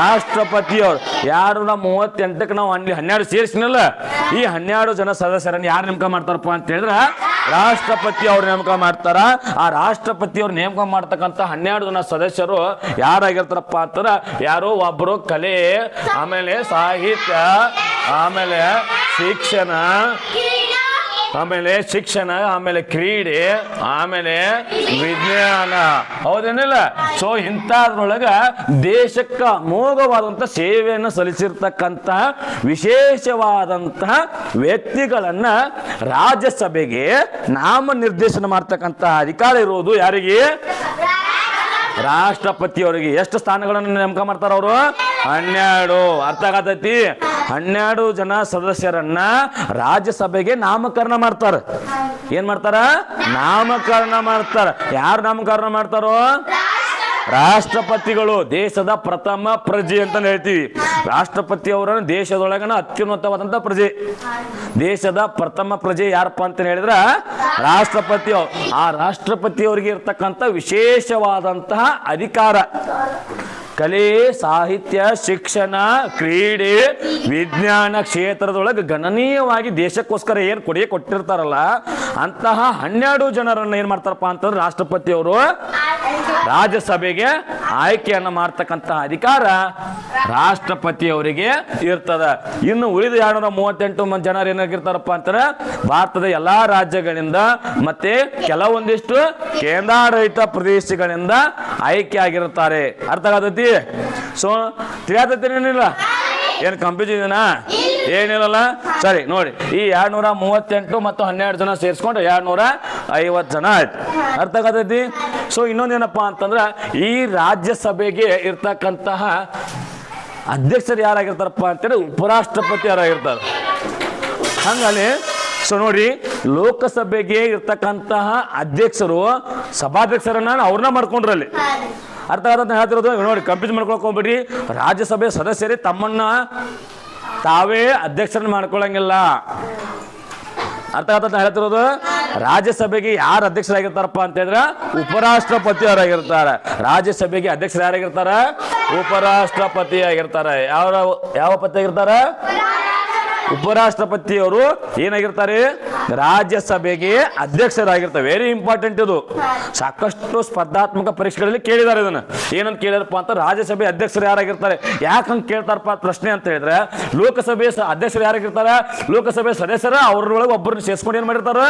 ರಾಷ್ಟ್ರಪತಿಯವ್ರು. ಯಾರು ನಾವು ಮೂವತ್ತೆಂಟಕ್ಕೆ ನಾವು ಅಲ್ಲಿ ಹನ್ನೆರಡು ಸೇರಿಸಿನಲ್ಲ. ಈ ಹನ್ನೆರಡು ಜನ ಸದಸ್ಯರನ್ನ ಯಾರು ನೇಮಕ ಮಾಡ್ತಾರಪ್ಪ ಅಂತ ಹೇಳಿದ್ರೆ ರಾಷ್ಟ್ರಪತಿ ಅವ್ರು ನೇಮಕ ಮಾಡ್ತಾರ. ಆ ರಾಷ್ಟ್ರಪತಿ ಅವ್ರು ನೇಮಕ ಮಾಡ್ತಕ್ಕಂಥ ಹನ್ನೆರಡು ಜನ ಸದಸ್ಯರು ಯಾರಾಗಿರ್ತಾರಪ್ಪ ಅಂತಾರ? ಯಾರೋ ಒಬ್ಬರು ಕಲೆ, ಆಮೇಲೆ ಸಾಹಿತ್ಯ, ಆಮೇಲೆ ಶಿಕ್ಷಣ ಆಮೇಲೆ ಶಿಕ್ಷಣ, ಆಮೇಲೆ ಕ್ರೀಡೆ, ಆಮೇಲೆ ವಿಜ್ಞಾನ. ಹೌದೇನಿಲ್ಲ? ಸೊ ಇಂಥದ್ರೊಳಗ ದೇಶಕ್ಕ ಅಮೋಘವಾದಂಥ ಸೇವೆಯನ್ನು ಸಲ್ಲಿಸಿರ್ತಕ್ಕಂಥ ವಿಶೇಷವಾದಂತಹ ವ್ಯಕ್ತಿಗಳನ್ನ ರಾಜ್ಯಸಭೆಗೆ ನಾಮ ನಿರ್ದೇಶನ ಮಾಡ್ತಕ್ಕಂತಹ ಅಧಿಕಾರ ಇರುವುದು ಯಾರಿಗೆ? ರಾಷ್ಟ್ರಪತಿಯವರಿಗೆ ಎಷ್ಟು ಸ್ಥಾನಗಳನ್ನು ನೇಮಕ ಮಾಡ್ತಾರ ಅವರು? ಹನ್ನೆರಡು. ಅರ್ಥ ಆಗತೈತಿ? ಹನ್ನೆರಡು ಜನ ಸದಸ್ಯರನ್ನ ರಾಜ್ಯಸಭೆಗೆ ನಾಮಕರಣ ಮಾಡ್ತಾರ. ಏನ್ ಮಾಡ್ತಾರ? ನಾಮಕರಣ ಮಾಡ್ತಾರ. ಯಾರು ನಾಮಕರಣ ಮಾಡ್ತಾರೋ? ರಾಷ್ಟ್ರಪತಿಗಳು ದೇಶದ ಪ್ರಥಮ ಪ್ರಜೆ ಅಂತ ಹೇಳ್ತೀವಿ. ರಾಷ್ಟ್ರಪತಿ ಅವರನ್ನು ದೇಶದೊಳಗನ ಅತ್ಯುನ್ನತವಾದಂತ ಪ್ರಜೆ. ದೇಶದ ಪ್ರಥಮ ಪ್ರಜೆ ಯಾರಪ್ಪ ಅಂತ ಹೇಳಿದ್ರ ರಾಷ್ಟ್ರಪತಿ. ಆ ರಾಷ್ಟ್ರಪತಿ ಅವರಿಗೆ ಇರ್ತಕ್ಕಂಥ ವಿಶೇಷವಾದಂತಹ ಅಧಿಕಾರ. ಕಲೆ, ಸಾಹಿತ್ಯ, ಶಿಕ್ಷಣ, ಕ್ರೀಡೆ, ವಿಜ್ಞಾನ ಕ್ಷೇತ್ರದೊಳಗೆ ಗಣನೀಯವಾಗಿ ದೇಶಕ್ಕೋಸ್ಕರ ಏನು ಕೊಡುಗೆ ಕೊಟ್ಟಿರ್ತಾರಲ್ಲ, ಅಂತಹ ಹನ್ನೆರಡು ಜನರನ್ನ ಏನ್ ಮಾಡ್ತಾರಪ್ಪ ಅಂತಂದ್ರೆ ರಾಷ್ಟ್ರಪತಿಯವರು ರಾಜ್ಯಸಭೆಗೆ ಆಯ್ಕೆಯನ್ನ ಮಾಡ್ತಕ್ಕಂತಹ ಅಧಿಕಾರ ರಾಷ್ಟ್ರಪತಿಯವರಿಗೆ ಇರ್ತದ. ಇನ್ನು ಉಳಿದ ಎರಡ್ನೂರ ಮೂವತ್ತೆಂಟು ಜನರು ಏನಾಗಿರ್ತಾರಪ್ಪ ಅಂತಾರೆ ಭಾರತದ ಎಲ್ಲಾ ರಾಜ್ಯಗಳಿಂದ ಮತ್ತೆ ಕೆಲವೊಂದಿಷ್ಟು ಕೇಂದ್ರಾಡಳಿತ ಪ್ರದೇಶಗಳಿಂದ ಆಯ್ಕೆ ಆಗಿರುತ್ತಾರೆ. ಅರ್ಥ ಆಗತೈತಿ ಸೊ ತಿಳಿಯತೈತೇನಿಲ್ಲ ಏನು ಇದೆನಾ? ಏನಿಲ್ಲಲ್ಲ? ಸರಿ, ನೋಡಿ. ಈ ಎರಡ್ನೂರ ಮೂವತ್ತೆಂಟು ಮತ್ತು ಹನ್ನೆರಡು ಜನ ಸೇರಿಸ್ಕೊಂಡು ಎರಡ್ನೂರ ಐವತ್ತು ಜನ ಆಯ್ತು. ಅರ್ಥ ಆಗತೈತಿ? ಸೊ ಇನ್ನೊಂದೇನಪ್ಪ ಅಂತಂದ್ರೆ, ಈ ರಾಜ್ಯಸಭೆಗೆ ಇರ್ತಕ್ಕಂತಹ ಅಧ್ಯಕ್ಷರು ಯಾರಾಗಿರ್ತಾರಪ್ಪ ಅಂತೇಳಿ ಉಪರಾಷ್ಟ್ರಪತಿ ಯಾರಾಗಿರ್ತಾರೆ. ಹಂಗಲ್ಲಿ ಸೊ ನೋಡಿ, ಲೋಕಸಭೆಗೆ ಇರ್ತಕ್ಕಂತಹ ಅಧ್ಯಕ್ಷರು, ಸಭಾಧ್ಯಕ್ಷರನ್ನ ಅವ್ರನ್ನ ಮಾಡ್ಕೊಂಡ್ರಲ್ಲಿ. ಅರ್ಥ ಆಗತ್ತ ಹೇಳ್ತಿರೋದು? ನೋಡಿ ಕಂಪ್ಯೂಸ್ ಮಾಡ್ಕೊಳ್ಕೊಂಬಿಡ್ರಿ ರಾಜ್ಯಸಭೆ ಸದಸ್ಯರೇ ತಮ್ಮನ್ನ ತಾವೇ ಅಧ್ಯಕ್ಷರನ್ನ ಮಾಡ್ಕೊಳ್ಳಂಗಿಲ್ಲ. ಅರ್ಥ ಆಗತ್ತ ಹೇಳ್ತಿರೋದು? ರಾಜ್ಯಸಭೆಗೆ ಯಾರು ಅಧ್ಯಕ್ಷರಾಗಿರ್ತಾರಪ್ಪ ಅಂತ ಹೇಳಿದ್ರೆ ಉಪರಾಷ್ಟ್ರಪತಿ ಅವರಾಗಿರ್ತಾರೆ. ರಾಜ್ಯಸಭೆಗೆ ಅಧ್ಯಕ್ಷರು ಯಾರಾಗಿರ್ತಾರ? ಉಪರಾಷ್ಟ್ರಪತಿ ಆಗಿರ್ತಾರೆ ಯಾವ ಯಾವ ಪತಿ ಆಗಿರ್ತಾರ? ಉಪರಾಷ್ಟ್ರಪತಿಯವರು ಏನಾಗಿರ್ತಾರೆ? ರಾಜ್ಯಸಭೆಗೆ ಅಧ್ಯಕ್ಷರಾಗಿರ್ತಾರೆ. ವೆರಿ ಇಂಪಾರ್ಟೆಂಟ್ ಇದು. ಸಾಕಷ್ಟು ಸ್ಪರ್ಧಾತ್ಮಕ ಪರೀಕ್ಷೆಗಳಲ್ಲಿ ಕೇಳಿದ್ದಾರೆ ಇದನ್ನು. ಏನಂತ ಕೇಳಿದಾರಪ್ಪ ಅಂತ ರಾಜ್ಯಸಭೆ ಅಧ್ಯಕ್ಷರು ಯಾರಾಗಿರ್ತಾರೆ? ಯಾಕೆ ಹಂಗೆ ಕೇಳ್ತಾರಪ್ಪ ಪ್ರಶ್ನೆ ಅಂತ ಹೇಳಿದ್ರೆ ಲೋಕಸಭೆ ಅಧ್ಯಕ್ಷರು ಯಾರಾಗಿರ್ತಾರೆ? ಲೋಕಸಭೆ ಸದಸ್ಯರ ಅವ್ರೊಳಗೆ ಒಬ್ಬರನ್ನ ಸೇರಿಸ್ಕೊಂಡು ಏನು ಮಾಡಿರ್ತಾರೆ?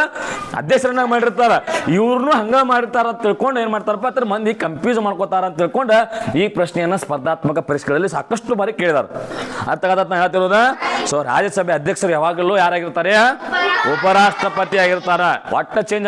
ಅಧ್ಯಕ್ಷರನ್ನಾಗಿ ಮಾಡಿರ್ತಾರೆ. ಇವ್ರನ್ನೂ ಹಂಗೆ ಮಾಡಿರ್ತಾರ ಅಂತ ತಿಳ್ಕೊಂಡು ಏನು ಮಾಡ್ತಾರಪ್ಪ ಅಂತ ಮಂದಿ ಕನ್ಫ್ಯೂಸ್ ಮಾಡ್ಕೋತಾರ ಅಂತ ತಿಳ್ಕೊಂಡು ಈ ಪ್ರಶ್ನೆಯನ್ನು ಸ್ಪರ್ಧಾತ್ಮಕ ಪರೀಕ್ಷೆಗಳಲ್ಲಿ ಸಾಕಷ್ಟು ಬಾರಿ ಕೇಳಿದಾರೆ. ಅರ್ಥ ಆಗತ್ತ ನಾ ಹೇಳ್ತಿರೋದ? ಸೊ ರಾಜ್ಯಸಭೆ ಅಧ್ಯಕ್ಷರು ಯಾವಾಗಲೂ ಯಾರಾಗಿರ್ತಾರೆ? ಉಪರಾಷ್ಟ್ರಪತಿ ಆಗಿರ್ತಾರ. ಒಟ್ಟ ಚೇಂಜ್